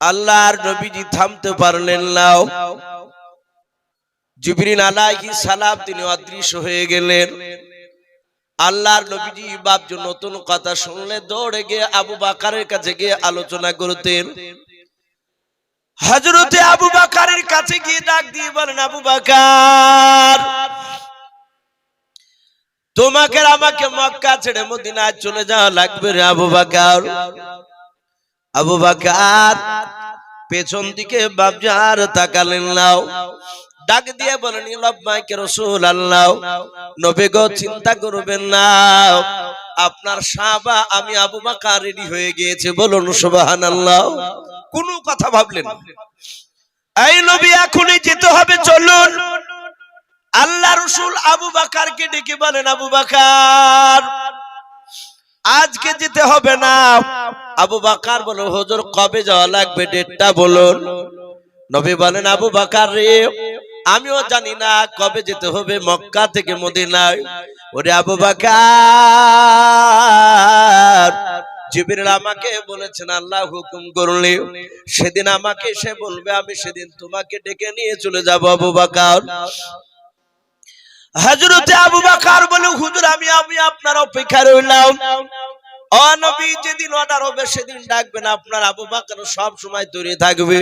আল্লাহর নবীজি থামতে পারলেন না। জিবরিন আলাইহিস সালাম তিনি অদৃশ্য হয়ে গেলেন। আল্লাহর নবীজি বাপজ নতুন কথা শুনলে দৌড়ে গিয়ে আবু বাকারের কাছে গিয়ে আলোচনা করতেন। হজরতে আবু বাকারের কাছে গিয়ে ডাক দিয়ে বলেন, আবু বাকার, তোমাকে আমাকে মক্কা ছেড়ে মদিনায় চলে যাওয়া লাগবে রে আবু বাকার। আবু বাকার পেছন দিকে বাবজার তাকালেন নাও। ডাক দিয়ে বলেন লব্বাইকে রসুল আল্লাহ, নবে চিন্তা করবেন না। আপনার সাবা আমি আবু বাকার রেডি হয়ে গিয়েছে, বলুন সুবাহান আল্লাহ কোনো কথা ভাবলেন। এই নবী, এখনই যেতে হবে, চলুন। আল্লাহ রসুল আবু বাকারকে ডেকে বলেন, আবু বাকার, আজকে যেতে হবে না। আবু বাকার বলো হুজুর, কবে যাওয়া লাগবে? ডেটটা বলুন। নবী বলেন, আবু বাকার রে, আমিও জানি না কবে যেতে হবে, মক্কা থেকে মদিনায়। ওরে আবু বাকার, জিবরিল আমাকে বলেছেন, আল্লাহ হুকুম করলে সেদিন আমাকে সে বলবে, আমি সেদিন তোমাকে ডেকে নিয়ে চলে যাব আবু বাকার। হজরতে আবু বাকার বলে, হুজুর, আমি আমি আপনার অপেক্ষা রইলাম। অনবী যেদিন অর্ডার হবে, সেদিন ডাকবেন, আপনার আবু বাকার সব সময় তৈরি থাকবে।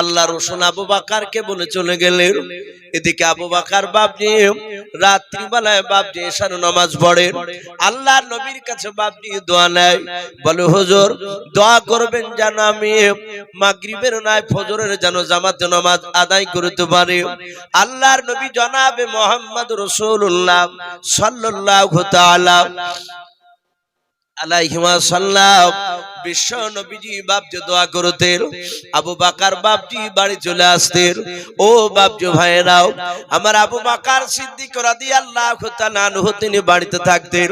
আল্লাহ রসুল আবু বাকারকে বলে চলে গেলেন। এদিকে আবু বাকার বাপজি রাত্রিবেলায় বাপজি এসার নামাজ পড়েন আল্লাহ নবীর কাছে বাপজি দোয়া নেয়। বলে, হুজুর, দোয়া করবেন যেন আমি মাগরিবের নয়, ফজরের যেন জামাতে নামাজ আদায় করতে পারি। আল্লাহর নবী জনাবে মোহাম্মদ রসুল্লাহ তাআলা। আলাইহিমা সাল্লাম। বিশ্ব নবীজি বাপজি দোয়া করতেন, আবু বাকার বাপজি বাড়ি চলে আসতেন। ও বাপজি ভাইরাও আমার আবু বাকার সিদ্দিক রাদিয়াল্লাহু তাআলা আনহু, তিনি বাড়িতে থাকতেন।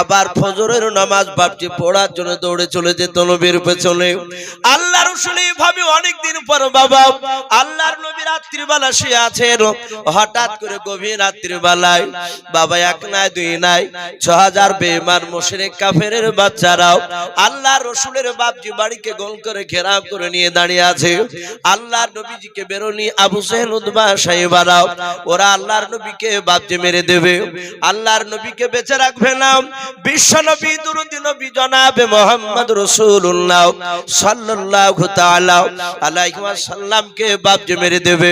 আবার ফজরের নামাজ বাপজি পড়ার জন্য দৌড়ে চলে যেত নবীর পেছনে। আল্লাহ রাসূল এইভাবে অনেক দিন পর বাবা, আল্লাহর নবী রাত্রিবেলা শুয়ে আছেন। হঠাৎ করে গভীর রাত্রিবেলায়, বাবা এক নাই, দুই নাই ছ হাজার বেমান মুশরিক কাফের বাচ্চারাও আল্লাহ রসুলের বাপজি বাড়িকে গোল করে ঘেরাও করে নিয়ে দাঁড়িয়ে আছে। আল্লাহর নবীজিকে বেরোনি আবু সেহেল উদ্বা সাহেবারাও ওরা আল্লাহর নবীকে বাপজি মেরে দেবে। আল্লাহর নবীকে বেঁচে রাখবে না। বিশ্ব নবী, দুরুদি নবী, জনাবে মোহাম্মদ রসুল্লাহ সাল্লাল্লাহু তাআলা আলাইহি ওয়াসাল্লামকে বাপজি মেরে দেবে।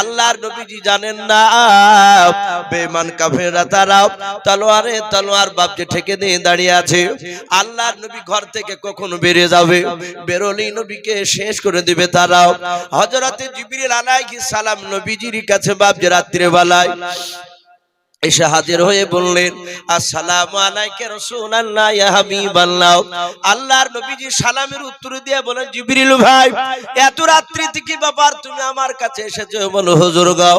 আল্লাহর নবীজি জানেন না। বেমান কাফেররা তারা তলোয়ারে তলোয়ার বাপজি ঠেকে দিয়ে দাঁড়িয়ে আছে। আল্লাহর নবী ঘর থেকে কখন বেরিয়ে যাবে। বেরোলেই নবীকে শেষ করে দিবে তারাও। হজরতে জিবরিল আলাইহিস সালাম নবীজির কাছে বাপ যে বেলায় এসে হাজির হয়ে বললেন, আসসালামু আলাইকা রাসূলুল্লাহ, ইয়া হাবিবাল্লাহ। আল্লাহর নবীজি সালামের উত্তর দিয়ে বলেন, জিবরিল ভাই, এত রাত্রি থেকে ব্যাপার তুমি আমার কাছে এসেছ। বলো হুজুর গাও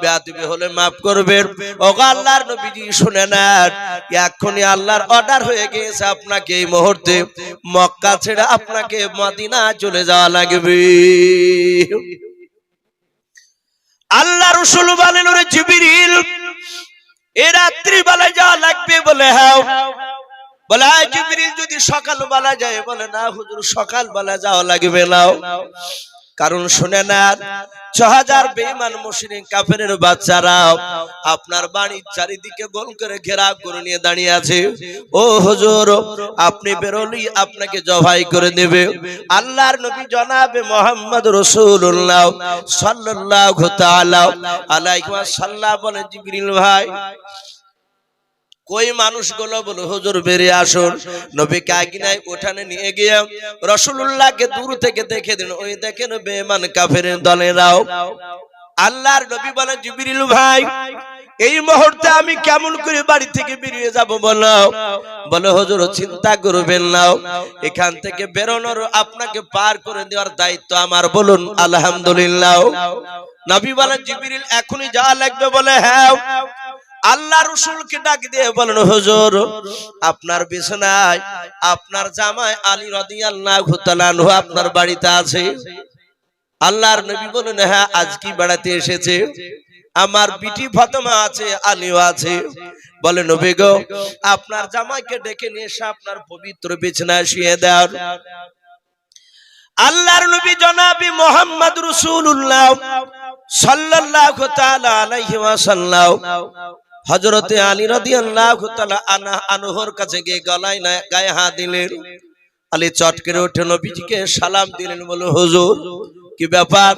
বেয়াদবি হলে maaf করবেন। ওগো আল্লাহর নবীজি শুনে নেন, এক্ষুনি আল্লাহর অর্ডার হয়ে গিয়েছে আপনাকে এই মুহূর্তে। মক্কা ছেড়ে আপনাকে মদিনা চলে যাওয়া লাগবে। আল্লাহ রসুল বলেন, ওরে জিবরিল এ রাত্রি বেলায় যাওয়া লাগবে বলে বলে যদি সকাল বেলা যায়। বলে, না হুজুর সকাল বেলা যাওয়া লাগবে না। কারণ শুনে না ছ হাজার বেইমান মুশরিক কাফেরের বাচ্চারা আপনার বাড়ির চারিদিকে গোল করে ঘেরা করে নিয়ে দাঁড়িয়ে আছে। ও হুজুর, আপনি বেরোলি আপনাকে জবাই করে দেবে। আল্লাহর নবী জনাবে মোহাম্মদ রসুল্লাহ সাল্লাল্লাহু তাআলা আলাইহি ওয়াসাল্লাম বলে, জিবরিল ভাই কই মানুষগুলো বলে, হুজুর, বেরিয়ে আসুন। নবী কাগিনায় ওঠানে নিয়ে গিয়ে রসুল্লাহকে দূর থেকে দেখে দিন ওই দেখেন বেমান কাফের দলেরাও। আল্লাহর নবী বলে, জিবরিল ভাই, এই মুহূর্তে আমি কেমন করে বাড়ি থেকে বেরিয়ে যাব বলো? বলো, হুজুর, চিন্তা করবেন না। এখান থেকে বেরোনোর আপনাকে পার করে দেওয়ার দায়িত্ব আমার, বলুন, আলহামদুলিল্লাহ। নবী বলেন জিবরিল, এখনই যাওয়া লাগবে? বলে হ্যাঁ। আল্লাহ রসুলকে ডাক দিয়ে বলেন, হুজুর, আপনার বিছানায়, আপনার জামাই আলী রাদিয়াল্লাহু আল্লাহ আপনার বাড়িতে আছে? আল্লাহর নবী বলেন হ্যাঁ আজ কি বেড়াতে এসেছে? আমার বিটি ফাতেমা আছে, আলীও আছে। বলে, নবী গো, আপনার জামাইকে ডেকে নিয়ে এসে আপনার পবিত্র বিছানায় শুয়ে দেন। আল্লাহর নবী জনাবি মোহাম্মদ রসুল্লাহ সাল্লাল্লাহু তাআলা আলাইহি ওয়াসাল্লাম হযরতে আলী রাদি আল্লাহ আনা আনহর কাছে গিয়ে গলায় না গায়ে হাত দিলেন। আলী চট করে উঠে নবীজিকে সালাম দিলেন বলে হুজুর কি ব্যাপার?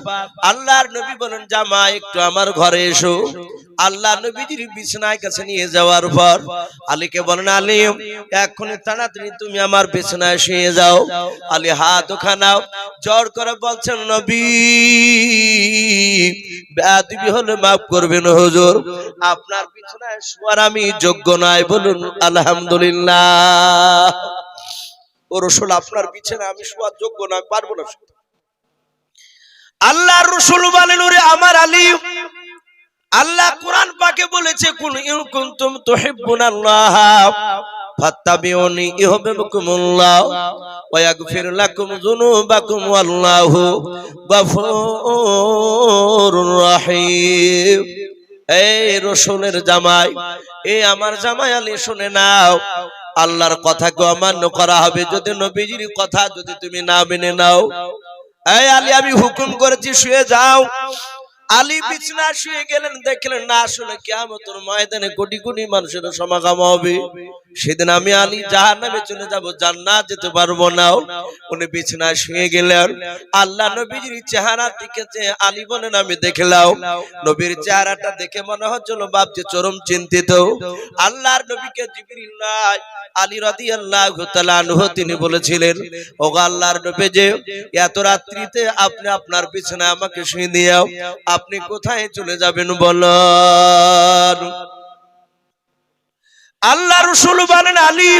আল্লাহর নবী বলেন, জামা একটু আমার ঘরে এসো। আল্লাহ নবীজির বিছানায় কাছে নিয়ে যাওয়ার পর আলীকে বলেন, আলী, এক্ষুনি তাড়াতাড়ি তুমি আমার বিছানায় শুয়ে যাও। আলী হাত ওখানাও জ্বর করে বলছেন, নবী, বেয়াদবি হলে মাফ করবেন হুজুর। আপনার বিছানায় শোয়ার আমি যোগ্য নয় বলুন, আলহামদুলিল্লাহ। ও রসুল আপনার বিছানা আমি শোয়ার যোগ্য নয়, পারব না আল্লাহর রসুল বলেন, ওরে আমার আলী, আল্লাহ কোরআন পাকে বলেছে কোন কুনতুম তুহিব্বুনাল্লাহ, ফাত্তাবিউনি ইউহিব্বুকুমুল্লাহ ওয়া ইয়াগফির লাকুম যুনুবাকুম, ওয়াল্লাহু জামাই এই আমার জামাই আলী, শুনে নাও, আল্লাহর কথাকে অমান্য করা হবে। যদি নবীজির কথা যদি তুমি না মেনে নাও এই আলী আমি হুকুম করেছি শুয়ে যাও। আলী বিছনা শুয়ে গেলেন, দেখলেন, না, আসলে কিয়ামতের ময়দানে কোটি কোটি মানুষের সমাগম হবে। সেদিন আমি আলী জাহান নামে চলে যাব, জান্নাত যেতে পারব না। উনি বিছনায় শুয়ে গেলেন। আল্লাহ নবীজির চেহারা দিকে আলী বলেন, আমি দেখলাম। নবীর চেহারাটা দেখে মনে হচ্ছিল, বাপ যে চরম চিন্তিত। আল্লাহর নবীকে জিবরিল নাই, আলী রাদিয়াল্লাহু তাআলা আনহু তিনি বলেছিলেন ও আল্লাহর নবী যে, এত রাত্রিতে আপনি আপনার পিছনে আমাকে শুয়ে দিও আপনি কোথায় চলে যাবেন বলুন। আল্লাহ রসুল বলেন আলী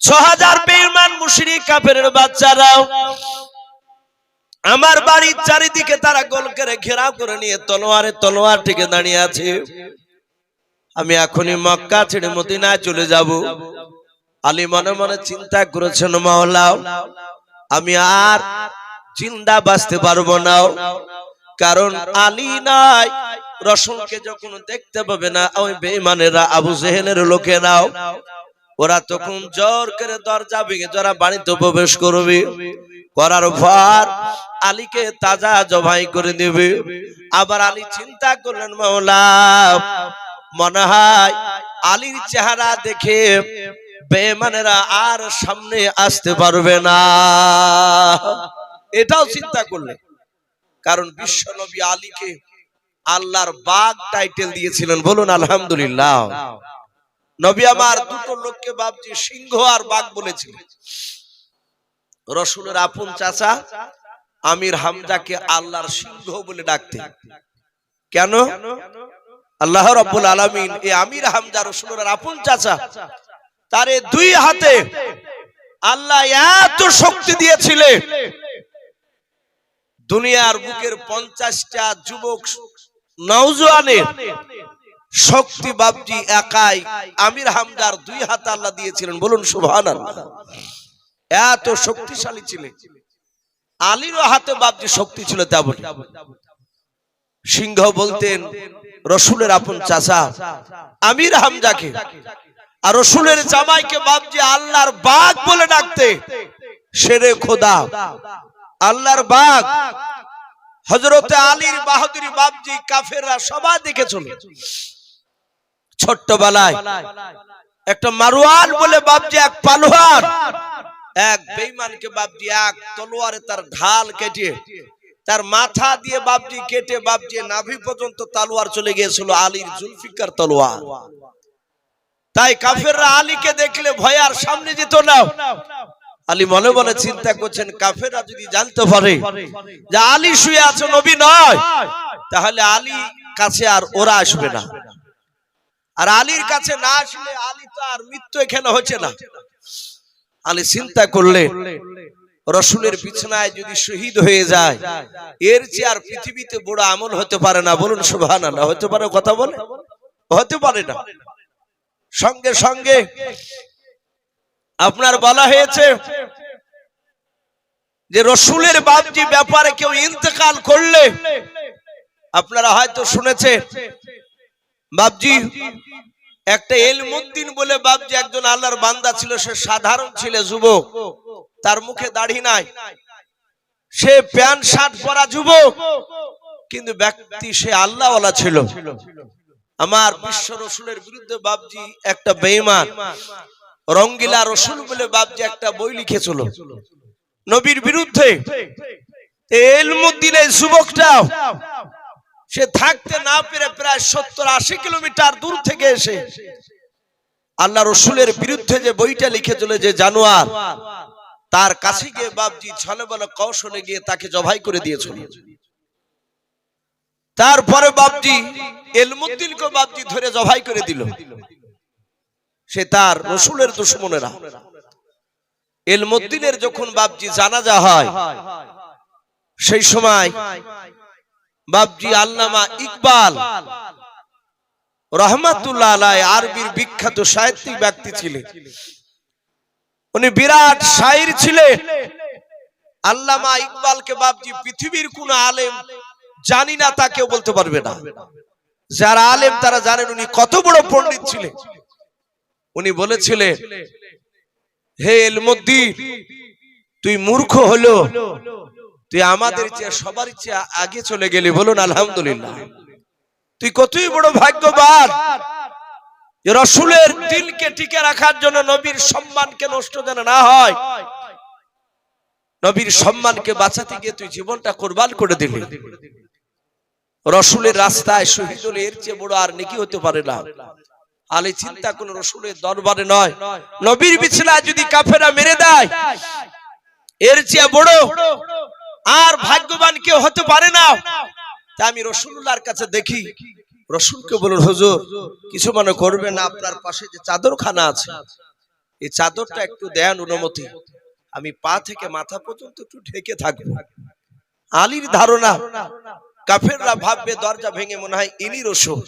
ছ হাজার বেঈমান মুশরিক কাফেরের বাচ্চারাও আমার বাড়ির চারিদিকে তারা গোল করে ঘেরাও করে নিয়ে তলোয়ারে তলোয়ার থেকে দাঁড়িয়ে আছে। আমি এখনই মক্কা ছেড়ে মদিনায় চলে যাব। আলী মনে মনে চিন্তা করেছেন মাওলাও আমি আর জিন্দা বাঁচতে পারব না। কারণ আলী নাই। রসুলকে যখন দেখতে পাবে না ওই বেঈমানেরা আবু জেহেলের লোকেরাও ওরা তখন জোর করে দরজা ভেঙে যারা বাড়িতে প্রবেশ করবে করার পর আলীকে তাজা জবাই করে দেবে। আবার আলী চিন্তা করলেন মাওলা মনে হয় আলীর চেহারা দেখে বেমানেরা আর সামনে আসতে পারবে না। এটাও চিন্তা করলেন। কারণ বিশ্ব নবী আলীকে আল্লাহর বাগ টাইটেল দিয়েছিলেন, বলুন আলহামদুলিল্লাহ। নবী আমার দুটো লোককে বাপজি সিংহ আর বাঘ বলেছিলেন রসুলের আপন চাচা আমির হামজাকে আল্লাহর সিংহ বলে ডাকতে। কেন? আল্লাহ রব্বুল আলমিন এ আমির হামজা রসুলের আপন চাচা, তারে দুই হাতে আল্লাহ এত শক্তি দিয়েছিলেন দুনিয়ার বুকের পঞ্চাশটা যুবক নৌজওয়ানের শক্তি বাবজি একাই, আমির হামদার দুই হাত আল্লাহ দিয়েছিলেন, বলুন সুবহান এত শক্তিশালী ছিলেন। আলীরও হাতে বাবজি শক্তি ছিল তেমন। সিংহ বলতেন, রসুলের আপন চাচা, আমির হামজাকে আর রসুলের জামাইকে বাবজি আল্লাহর বাঘ বলে ডাকতে সেরে খোদা। আল্লাহর বাঘ হজরতে আলীর বাহাদুরি বাবজি কাফেররা সবাই দেখেছিল ছোট্টবেলায় একটা মারোয়ান বলে বাবজি এক পালোয়ান এক বেইমানকে বাবজি এক তলোয়ারে তার ঢাল কেটে, তার মাথা দিয়ে বাবজি কেটে বাবজি নাভি পর্যন্ত তালোয়ার চলে গিয়েছিল আলীর জুলফিকার তলোয়ার। তাই কাফেররা আলীকে দেখলে ভয় আর সামনে যেত না। আলী মনে মনে চিন্তা করছেন কাফেরা যদি জানতে পারে যে আলী শুয়ে আছে নবী নয় তাহলে আলী কাছে আর ওরা আসবে না। আর আলীর কাছে না আসলে আলী তো আর মৃত্যু এখানে হচ্ছে না। আলী চিন্তা করলে রসুলের বিছনায় যদি শহীদ হয়ে যায় এর চেয়ে আর পৃথিবীতে বড় আমল হতে পারে না। বলুন সুবহান আল্লাহ হতে পারে কথা বলে? হতে পারে না। সঙ্গে সঙ্গে আপনার বলা হয়েছে যে রসুলের বাপজি ব্যাপারে কেউ ইন্তেকাল করলে আপনারা হয়তো শুনেছে বাপজি একটা এলমুদ্দিন বলে বাপজি একজন আল্লাহর বান্দা ছিল, সে সাধারণ ছিল, যুবক। তার মুখে দাড়ি নাই। সে প্যান্ট, শার্ট পরা যুবক, কিন্তু ব্যক্তি সে আল্লাহওয়ালা ছিল। আমার বিশ্ব রসুলের বিরুদ্ধে বাবজি একটা বেঈমান। রঙ্গিলা রসুল বলে বাবজি একটা বই লিখেছিল। নবীর বিরুদ্ধে। এলমুদ্দিন এই যুবকটা, সে থাকতে না পেরে প্রায় সত্তর আশি কিলোমিটার দূর থেকে এসে আল্লাহ রসুলের বিরুদ্ধে যে বইটা লিখেছিল যে জানোয়ার, তার কাছে গিয়ে ছলে বলে কৌশলে গিয়ে তাকে জবাই করে দিয়েছিল। তারপরে বাবজি এলমুদ্দিনকে বাবজি ধরে জবাই করে দিল। সে তার রসুলের দুশ্মনেরা। এলমুদ্দিনের যখন বাবজি জানাজা হয়, সেই সময় বাবজি আল্লামা ইকবাল রহমাতুল্লাহ আরবির বিখ্যাত সাহিত্যিক ব্যক্তি ছিলেন। উনি বিরাট শাইর ছিলেন। আল্লামা ইকবালকে বাবজি পৃথিবীর কোন আলেম জানি না, তা কেউ বলতে পারবে না। যারা আলেম, তারা জানেন উনি কত বড় পণ্ডিত ছিলেন। উনি বলেছিলেন হে এলমদ্দিন তুই মূর্খ হলো। তুই আমাদের চেয়ে সবার চেয়ে আগে চলে গেলি বলুন আলহামদুলিল্লাহ। তুই কতই বড় ভাগ্যবান। রসুলের দিলকে টিকে রাখার জন্য নবীর সম্মানকে নষ্ট যেন না হয়। নবীর সম্মানকে বাঁচাতে গিয়ে তুই জীবনটা কোরবান করে দিলি। রসুলের রাস্তায় শহীদ হলে এর চেয়ে বড় আর নেকি হতে পারে না। আলে চিন্তা কোন রসুলের দরবারে নয়। নবীর বিছানায় যদি কাফেরা মেরে দেয় এর চেয়ে বড় আর ভাগ্যবান কেউ হতে পারে না। তা আমি রসুল্লাহর কাছে দেখি। রসুলকে বলুন হুজুর কিছু মনে করবেন না আপনার পাশে যে চাদরখানা আছে। এই চাদরটা একটু দেন অনুমতি। আমি পা থেকে মাথা পর্যন্ত একটু ঢেকে থাকব আলীর ধারণা। কাফেররা ভাববে দরজা ভেঙে মনে হয় ইনি রসুল।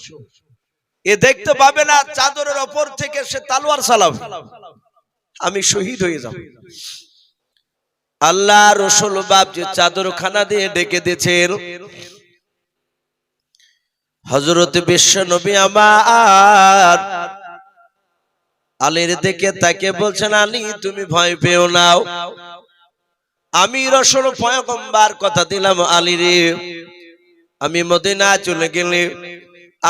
এ দেখতে পাবে না, চাদরের ওপর থেকে সে তালোয়ার চালাবে আমি শহীদ হয়ে যাব। আল্লাহ রসুল বাপ যে চাদর খানা দিয়ে ডেকে দিয়েছেন। হজরত বিশ্ব নবী আমার আলীর দিকে তাকে বলছেন, আলী, তুমি ভয় পেও নাও আমি রসুল পয়গম্বার কথা দিলাম, আলী রে, আমি মদিনা চলে গেলে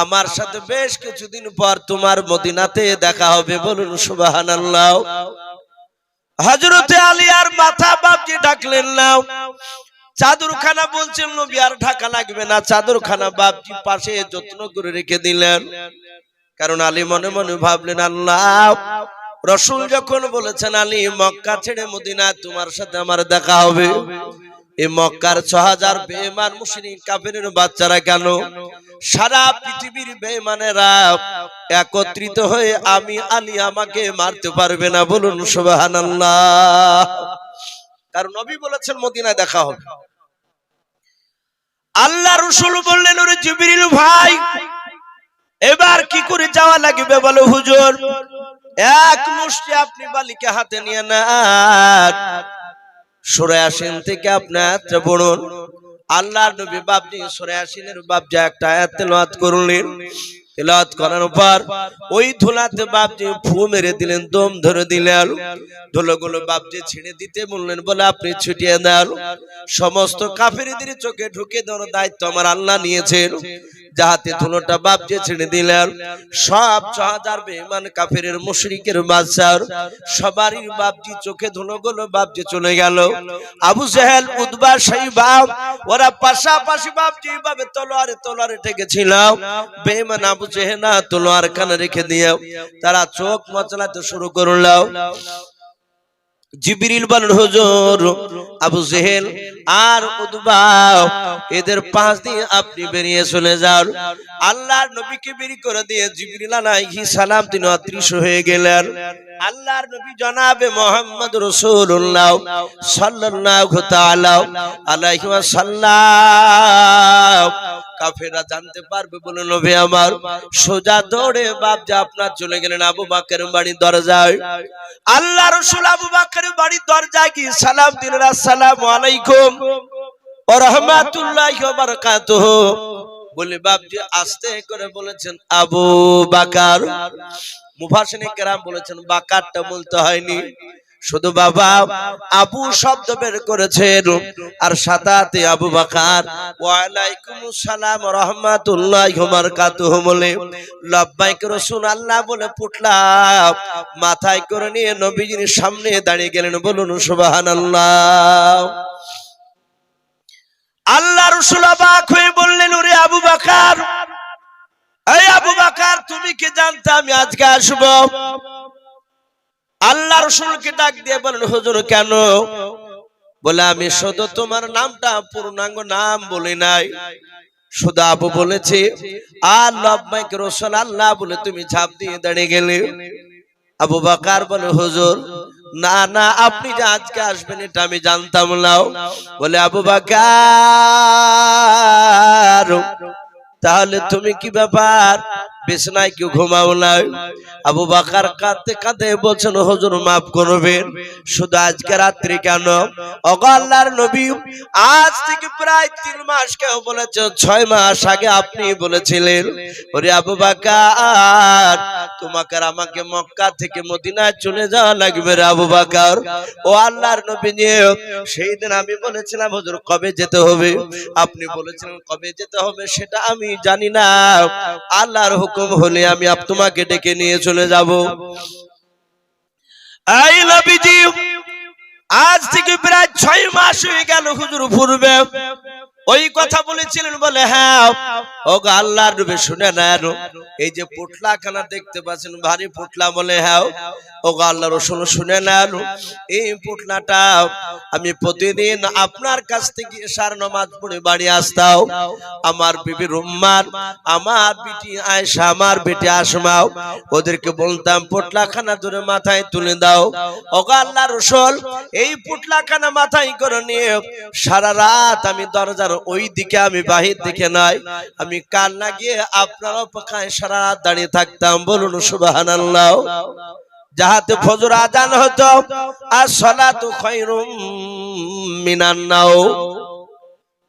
আমার সাথে বেশ কিছুদিন পর তোমার মদিনাতে দেখা হবে, বলুন সুবাহান আল্লাহ হজরতে আলী আর মাথা বাপজি ডাকলেন নাও চাদরখানা বলছেন, নবী, আর ঢাকা লাগবে না। চাদরখানা বাপজি পাশে যত্ন করে রেখে দিলেন। কারণ আলী মনে মনে ভাবলেন, আল্লাহ, রসুল যখন বলেছেন আলী মক্কা ছেড়ে মদিনা তোমার সাথে আমার দেখা হবে। এই মক্কার ছ হাজার বেমান মুসলিম কাফের বাচ্চারা কেন? সারা পৃথিবীর বেমানেরা একত্রিত হয়ে আমি, আলী আমাকে মারতে পারবে না, বলুন সুবাহান কারণ নবী বলেছেন, মদিনায় দেখা হবে। আল্লাহ রসুল বললেন, ওরে জিবরিল ভাই, এবার কি করে যাওয়া লাগবে বলো হুজুর? এক মুষ্টি আপনি বালিকে হাতে নিয়ে নেন। সরে আসেন থেকে আপনার পড়ুন। আল্লাহ নবী বাবজি সরে আসিনের বাবজা একটা আয়াত করলেন। করার পর ওই ধুলাতে বাবজি ফু মেরে দিলেন, দম ধরে ছেড়ে দিতে বললেন, বলে, আপনি ছুটিয়ে দেন। সমস্ত কাফেরদের চোখে ঢুকে দেওয়ার দায়িত্ব আমার আল্লাহ নিয়েছেন। যাহাতে ধুলোটা বাবজে ছেড়ে দিলেন সব ছ হাজার বেমান কাফের মুশরিকের বাদশার সবারই বাবজি চোখে ধুলো গুলো বাবজে চলে গেল। আবু জেহেল উদ্বা বাপ ওরা পাশাপাশি বাবজি ভাবে তলোয়ারে তলোয়ারে ঠেকেছিল বেমান আবু জেহেনা তলোয়ার খানে রেখে দিয়ে তারা চোখ মচলাতে শুরু করল। জিবরিল বলেন, হুজুর, আবু জেহেল আর উদবা, এদের পাঁচ দিন আপনি বেরিয়ে চলে যান। আল্লাহর নবীকে বেরি করে দিয়ে জিবরিল আলাইহিস সালাম তিনি অদৃশ্য হয়ে গেলেন। আল্লাহর নবী জনাবে মোহাম্মদ রাসূলুল্লাহ সাল্লাল্লাহু তাআলা আলাইহি ওয়াসাল্লাম। কাফেররা জানতে পারবে বলে নবী আমার, সোজা দৌড়ে বাপ যা আপনার চলে গেলেন আবু বাকের বাড়ির দরজায়। আল্লাহ রসুল আবু বাকের বাড়ির দরজায় কি সালাম দিলেন, আসসালামু আলাইকুম ও রহমাতুল্লাহি ওয়া বারাকাতুহু। বলে বাপজি আস্তে করে বলেছেন, আবু বাকার মুফাসিনে কেরাম বলেছেন বাকারটা বলতে হয়নি। শুধু বাবা আবু শব্দ বের করেছেন, আর সাতাতে আবু বাকার ওয়ালাইকুম সালাম রহমাতুল্লাহ বারাকাতুহু বলে লব্বাইক রাসূল আল্লাহ বলে পুটলা মাথায় করে নিয়ে নবীজির সামনে দাঁড়িয়ে গেলেন, বলুন, সুবহানাল্লাহ আল্লাহ আল্লাহ রসুল অবাক হয়ে বললেন, ওরে আবু বাকার এই আবু বাকার, তুমি কি জানতে আমি আজকে আসব? আল্লাহ রসুলকে ডাক দিয়ে বলেন, হুজুর, কেন? বলে, আমি শুধু তোমার নামটা, পূর্ণাঙ্গ নাম বলি নাই। শুধু আবু বলেছি, আর লব্বাইক রসুল আল্লাহ বলে তুমি ঝাঁপ দিয়ে দাঁড়িয়ে গেলে। আবু বাকার বলে, হুজুর, না না, আপনি যে আজকে আসবেন, এটা আমি জানতাম নাও বলে, আবু বাকার তাহলে তুমি কি ব্যাপার? বিছনায় কেউ ঘুমাও নাই। আবু বাকার কাঁদতে কাঁদতে বলছেন, হুজুর, মাফ করবেন। শুধু আজকে রাত্রি কেন? ওগো আল্লাহর নবী আজ থেকে প্রায় তিন মাস কেউ বলেছে, ছয় মাস আগে আপনি বলেছিলেন, ওরে আবু বাকার, তোমাকে আমাকে মক্কা থেকে মদিনায় চলে যাওয়া লাগবে রে আবু বাকার। ও আল্লাহর নবী নিয়ে সেই দিন আমি বলেছিলাম, হুজুর, কবে যেতে হবে? আপনি বলেছিলেন, কবে যেতে হবে সেটা আমি জানি না। আল্লাহর হুকুম হলে আমি তোমাকে ডেকে নিয়ে চলে যাব। এই নবীজি আজ থেকে প্রায় ছয় মাস হয়ে গেল হুজুর পূর্বে। ওই কথা বলেছিলেন বলে হ্যাঁ ও গো আল্লাহর নবী শুনে নেন। এই যে পুটলা খানা দেখতে পাচ্ছেন, ভারী পুটলা বলে হ্যাঁ ও গো আল্লাহ রসুল শুনে নেন। এই পুটলাটা আমি প্রতিদিন আপনার কাছ থেকে এসার নামাজ পড়ে বাড়ি আসতাম। আমার বিবি রুম্মার আমার বিটি আয়েশা, আমার বেটি আসমাও ওদেরকে বলতাম পুটলা খানা ধরে মাথায় তুলে দাও। ও গো আল্লাহ রসুল, এই পুটলা খানা মাথায় করে নিয়ে সারা রাত আমি দরজার ওই দিকে আমি বাহির দিকে নাই। আমি কান লাগিয়ে আপনার অপেক্ষায় সারা রাত দাঁড়িয়ে থাকতাম। বলুন সুবাহান যাহাতে ফজর আজান হতো, আর সলাতু খায়রুম মিনান নাও।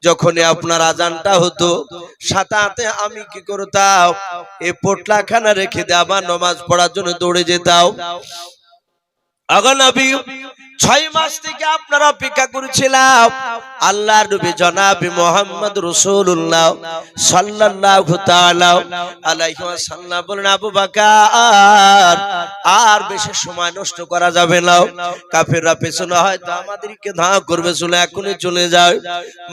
যখনই আপনার আজানটা হতো, সাতাতে আমি কি করতাম? এই পোটলা খানা রেখে আবার নমাজ পড়ার জন্য দৌড়ে যেতাম। ছয় মাস থেকে আপনার অপেক্ষা করেছিলাম। আল্লাহ নবী জনাবি মোহাম্মদ রসুল্লাহ সাল্লাল্লাহু তাআলা আলাইহি ওয়াসাল্লাম বলেন আবু বকর, আর বেশি সময় নষ্ট করা যাবে না। কাফেররা পেছনে হয়তো আমাদেরকে ধাওয়া করবে, চলে এখনই চলে যায়।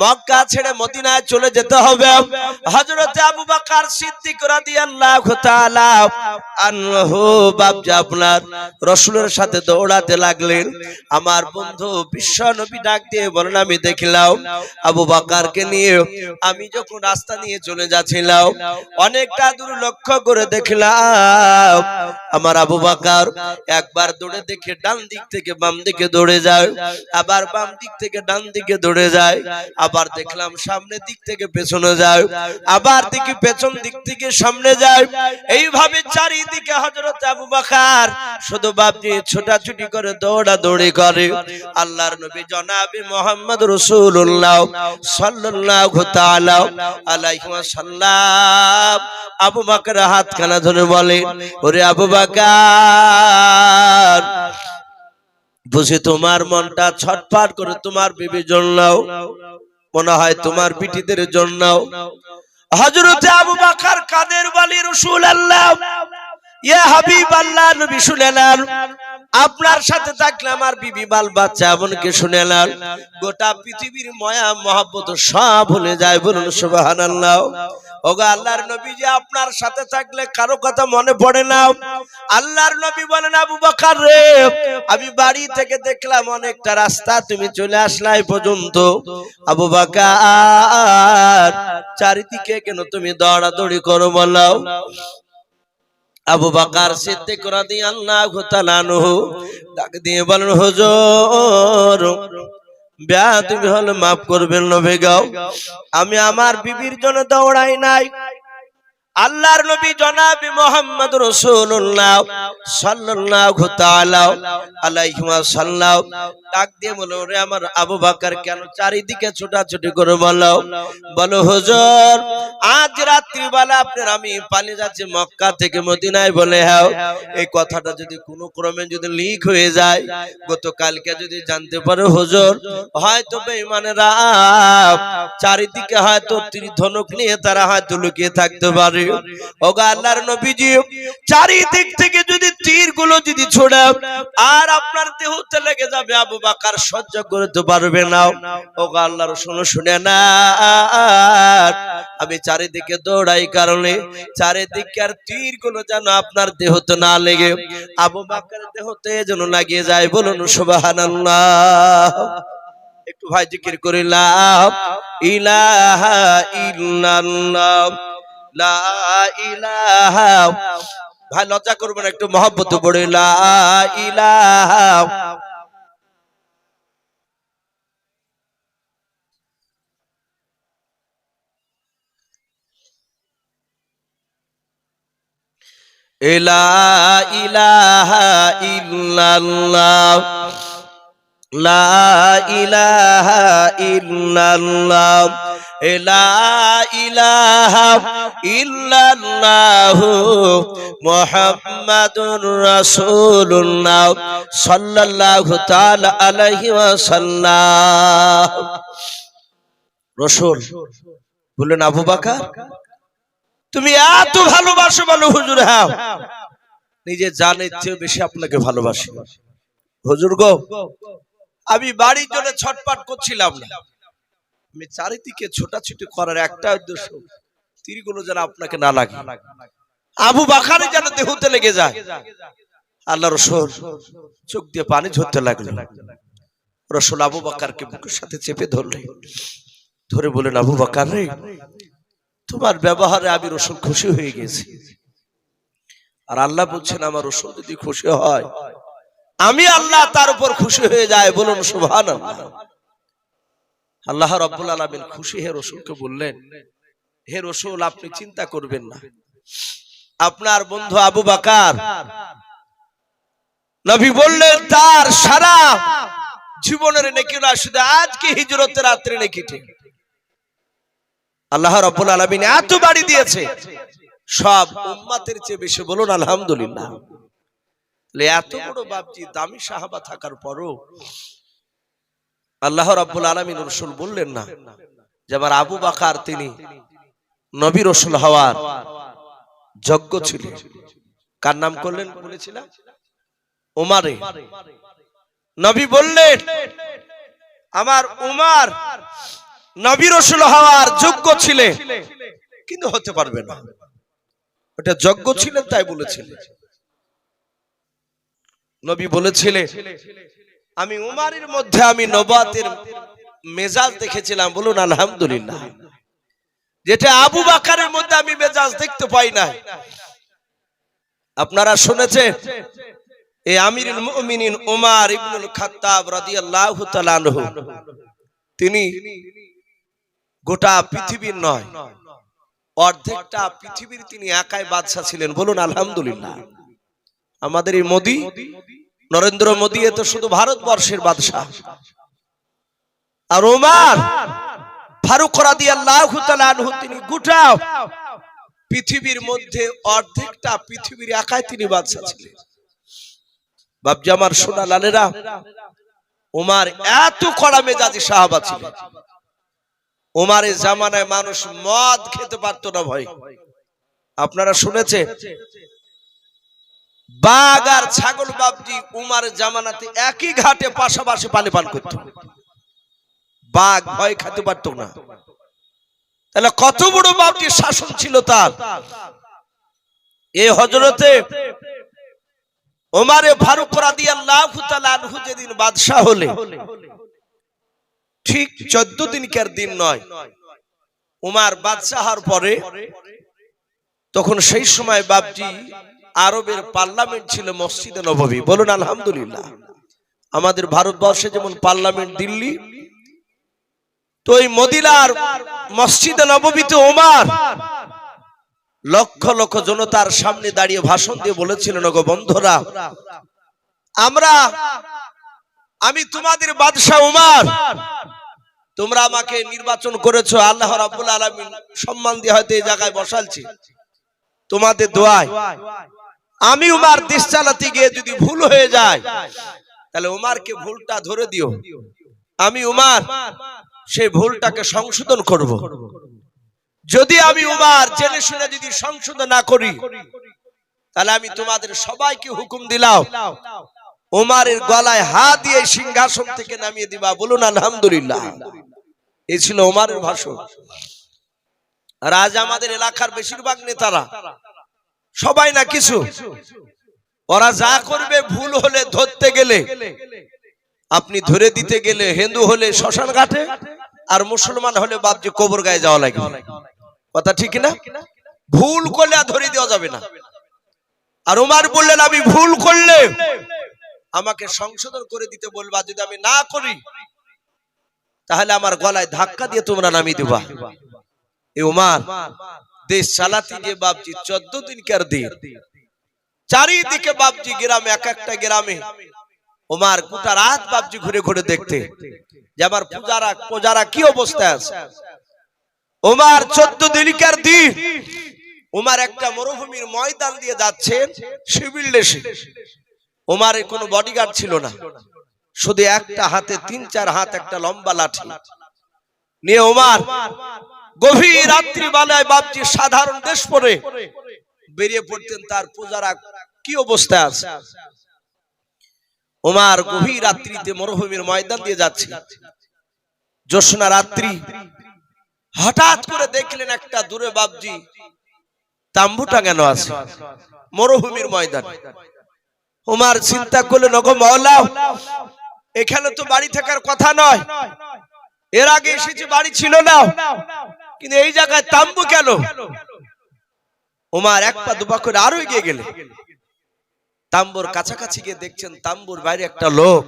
মক্কা ছেড়ে মদিনায় চলে যেতে হবে। হযরত আবু বকর সিদ্দিক রাদিয়াল্লাহু তাআলা আনহু বাপজা আপনার রাসূলের সাথে দৌড়াতে লাগলেন। আমার বন্ধু বিশ্ব নবী ডাক দিয়ে বলেন, আমি দেখলাম আবু বাকারকে নিয়ে আমি যখন রাস্তা নিয়ে চলে যাচ্ছিলাম, অনেকটা দূর লক্ষ্য করে দেখলাম আমার আবু বাকার একবার দৌড়ে দেখে ডান দিক থেকে বাম দিকে দৌড়ে যায়, আবার বাম দিক থেকে ডান দিকে দৌড়ে যায়, আবার দেখলাম সামনে দিক থেকে পেছনে যায়, আবার দেখি পেছন দিক থেকে সামনে যায়। এইভাবে চারিদিকে হজরত আবু বাকার শুধু বাপজি ছোটাছুটি করে দৌড়া দৌড়ি করে। আল্লাহর নবী জনাবি মোহাম্মদ রসুল্লাহ আলাইহি ওয়াসাল্লাম। আবু বকর হাত খানা ধরে বলে, ওরে আবু বুঝি তোমার মনটা ছটফট করে তোমার মনে হয় তোমার বিটিদের জন্য। হযরতে আবু বকর কাদের বলি রাসূলুল্লাহ ইয়া হাবিব আল্লাহ, নবী আপনার সাথে থাকলে আমার বিবি বাল বাচ্চা, এমনকি শুনেলেন গোটা পৃথিবীর ময়া, মহাব্বত সব ভুলে যায় বলুন সুবহানাল্লাহ। ওগো আল্লাহর নবী যে আপনার সাথে থাকলে কারও কথা মনে পড়ে না। আল্লাহর নবী বলেন, আবু বকর রে, আমি বাড়ি থেকে দেখলাম অনেকটা রাস্তা, তুমি চলে আসলাই পর্যন্ত। আবু বকর, চারিদিকে কেন তুমি দৌড়াদৌড়ি করো বলাও আবু বাকার সিদ্দিক রাদিয়াল্লাহু তাআলা আনহু ডাক দিয়ে বলেন, হুজুর বিয়া তুমি হলে মাফ করবেন নবে গাও আমি আমার বিবির জন্য দৌড়াই নাই। আল্লাহর নবী জনাবি মোহাম্মদ রসুল্লাহ সাল্লাল্লাহু তাআলা আলাইহি ডাক দিয়ে বলো রে আমার আবু বকর, কেন চারিদিকে ছোটাছুটি করে বলো? বলো, হুজুর, আজ রাত্রি বেলা আপনার আমি পালিয়ে যাচ্ছি মক্কা থেকে মদিনায়। বলে হ্যাঁ এই কথাটা যদি কোনো ক্রমে যদি লিক হয়ে যায়, গতকালকে যদি জানতে পারো, হুজুর, হয়তো বেঈমানেরা চারিদিকে হয়তো তীর ধনুক নিয়ে তারা হয়তো লুকিয়ে থাকতে পারে। ওগা আল্লাহর নবীজি চারিদিক থেকে যদি তীরগুলো যদি ছোড়ে আর আপনার দেহতে লেগে যাবে আবু বাকার সহ্য করতে পারবে না। ওগা আল্লাহর শুনো শুনে না। আমি চারিদিকে দৌড়াই কারণে চারিদিকে আর তীরগুলো যেন আপনার দেহতে না লেগে আবু বাকার দেহতে যেন লাগিয়ে যায়। বলুন সুবহানাল্লাহ। একটু ভাই জিকির করিলাম। ইলাহা ইল্লাল্লাহ। লা ইলাহা ভাই লজ্জা করবেন একটু মহব্বত পড়ে। লা ইলাহা। লা ইলাহা ইল্লাল্লাহ। লা ইলাহা ইল্লাল্লাহ। লা ইলাহা ইল্লাল্লাহ মুহাম্মাদুর রাসূলুল্লাহ সাল্লাল্লাহু তাআলা আলাইহি ওয়াসাল্লাম। রাসূল, বললেন, আবু বকর, তুমি এত ভালোবাসো বলো, হুজুর হ্যাঁ। নিজে জানের চেয়ে বেশি আপনাকে ভালোবাসি। হুজুর গো আমি বাড়ির জন্য ছটপাট করছিলাম না। আমি চারিদিকে ছোটাছুটি করার একটা উদ্দেশ্য, তীরগুলো যেন আপনাকে না লাগে। আবু বাখারে যেন দেহতে লেগে যায়। আল্লাহ রসুল চোখ দিয়ে পানি ঝরতে লাগল। রসুল আবু বাকারকে বুকের সাথে চেপে ধরলে। ধরে বলেন আবু বাকার রে, তোমার ব্যবহারে আমি রসুল খুশি হয়ে গেছি। আর আল্লাহ বলছেন, আমার রসুল যদি খুশি হয় আমি আল্লাহ তার উপর খুশি হয়ে যায় বলুন সুবহান আল্লাহ রব্বুল আলমিন খুশি হে রসুলকে বললেন, হে রসুল, আপনি চিন্তা করবেন না। আপনার বন্ধু আবু বাকার নবী বললেন, তার সারা জীবনের নেকি না, শুধু আজকে হিজরতের রাত্রে নেকিটে আল্লাহ রব্বুল আলমিন এত বাড়ি দিয়েছে, সব উম্মাতের চেয়ে বেশি বলুন আলহামদুলিল্লাহ। এত বড় বাপজি, দামি সাহাবা থাকার পরও আল্লাহ রাব্বুল আলামিন রসুল বললেন না যে আমার আবু বাকার তিনি নবী রসুল হওয়ার যোগ্য ছিলেন। কার নাম করলেন বলেছিলাম? উমারে। নবী বললেন, আমার উমার নবী রসুল হওয়ার যোগ্য ছিলেন। কিন্তু হতে পারবে না। ওটা যোগ্য ছিলেন তাই বলেছিলেন। নবী বলেছিলেন, আমি উমারের মধ্যে আমি নবাতের মেজাজ দেখেছিলাম। বলুন, আলহামদুলিল্লাহ। যেটা আবু বাকারের মধ্যে আমি মেজাজ দেখতে পাই না আপনারা শুনেছেন, এই আমিরুল মুমিনিন উমার ইবনুল খাত্তাব রাদিয়াল্লাহু তাআলা আনহু, তিনি গোটা পৃথিবীর নয়, অর্ধেকটা পৃথিবীর তিনি একাই বাদশা ছিলেন। বলুন, আলহামদুলিল্লাহ। আমাদের এই মোদী, নরেন্দ্র মোদী, এ তো শুধু ভারতবর্ষের বাদশাহ। আর ওমার ফারুক রাদি আল্লাহ তিনি গোটা পৃথিবীর মধ্যে অর্ধেকটা পৃথিবীর একাই তিনি বাদশাহ ছিলেন। বাবজি আমার সোনা লালেরা, ওমার এত কড়া মেজাজি সাহাবা ছিল ওমারের জামানায় মানুষ মদ খেতে পারতো না ভয়। আপনারা শুনেছেন? বাঘ আর ছাগল বাবজি উমার জামানাতে একই ঘাটে পাশাপাশি পানি পান করত। বাঘ ভয় খেতে পারত না। তাহলে কত বড় বাবজি শাসন ছিল তার। এই হজরতে ওমারে ফারুক রাদিয়াল্লাহু তাআলা আনহু যেদিন বাদশা হলে, ঠিক চোদ্দ দিনকার দিন নয়, উমার বাদশাহার পরে, তখন সেই সময় বাবজি আরবের পার্লামেন্ট ছিল মসজিদে নববী। বলুন, আলহামদুলিল্লাহ। আমাদের ভারতবর্ষে যেমন পার্লামেন্ট দিল্লি, তো ওই মদিনার মসজিদে নববীতে ওমার লক্ষ লক্ষ জনতার সামনে দাঁড়িয়ে ভাষণ দিয়ে বলেছিলেন গো বন্ধুরা, আমরা, আমি তোমাদের বাদশাহ উমার তোমরা আমাকে নির্বাচন করেছ, আল্লাহ রাব্বুল আলামিন সম্মান দিয়ে হয়তো এই জায়গায় বসালছি। তোমাদের দোয়ায় আমি উমার দেশ চালাতে গিয়ে যদি ভুল হয়ে যায়, তাহলে উমারকে ভুলটা ধরে দিও। আমি উমার, সেই ভুলটাকে সংশোধন করব। যদি আমি উমার জেনে শুনে যদি সংশোধন না করি, তাহলে আমি তোমাদের সবাইকে হুকুম দিলাম ওমারের গলায় হাত দিয়ে সিংহাসন থেকে নামিয়ে দিবা। বলুন, আলহামদুলিল্লাহ। এই ছিল ওমারের ভাষণ। আর আজ আমাদের এলাকার বেশিরভাগ নেতারা সবাই না কিছু। ওরা যা করবে ভুল হলে ধরতে গেলে, আপনি ধরে দিতে গেলে হিন্দু হলে শ্মশান ঘাটে, আর মুসলমান হলে বাপজি কবর গায়ে যাওয়া লাগে। কথা ঠিক না? ভুল করলে আর ধরে দেওয়া যাবে না। আর উমার বললেন, আমি ভুল করলে আমাকে সংশোধন করে দিতে বলবা। যদি আমি না করি, তাহলে আমার গলায় ধাক্কা দিয়ে তোমরা নামিয়ে দেবা। এ উমার দেশ চালাতে গিয়ে বাপজি, চোদ্দ দিন কার দিন চারিদিকে বাপজি গ্রামে, এক একটা গ্রামে। ওমার গোটা রাত বাপজি ঘুরে ঘুরে দেখতে। যে আমার পূজারা পূজারা কি অবস্থায় আছে? ওমার চোদ্দ দিনকার দিন ওমার একটা মরুভূমির ময়দান দিয়ে যাচ্ছেন সিভিল ড্রেসে ওমারের কোনো বডিগার্ড ছিল না। শুধু একটা হাতে, তিন চার হাত, একটা লম্বা লাঠি। নিয়ে ওমার গভীর রাত্রি বেলায় বাপজি সাধারণ দেশ পরে বেরিয়ে পড়তেন তার পূজারা কি অবস্থায় আছে? ওমার গভীর রাত্রিতে মরুভূমির ময়দান দিয়ে যাচ্ছে। জ্যোৎস্না রাত্রি। হঠাৎ করে দেখলেন একটা দূরে বাপজি তাম্বু টাঙানো আছে? মরুভূমির ময়দান। ওমার চিন্তা করলেন নগো মওলা, এখানে তো বাড়ি থাকার কথা নয়। এর আগে এসেছি, বাড়ি ছিল না। কিন্তু এই জায়গায় তাম্বু কেন? ওমার এক পা দুপা করে আরও এগিয়ে গেলে। তাম্বুর কাছাকাছি গিয়ে দেখছেন তাম্বুর বাইরে একটা লোক।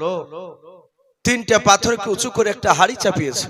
তিনটা পাথরকে উঁচু করে একটা হাড়ি চাপিয়েছে।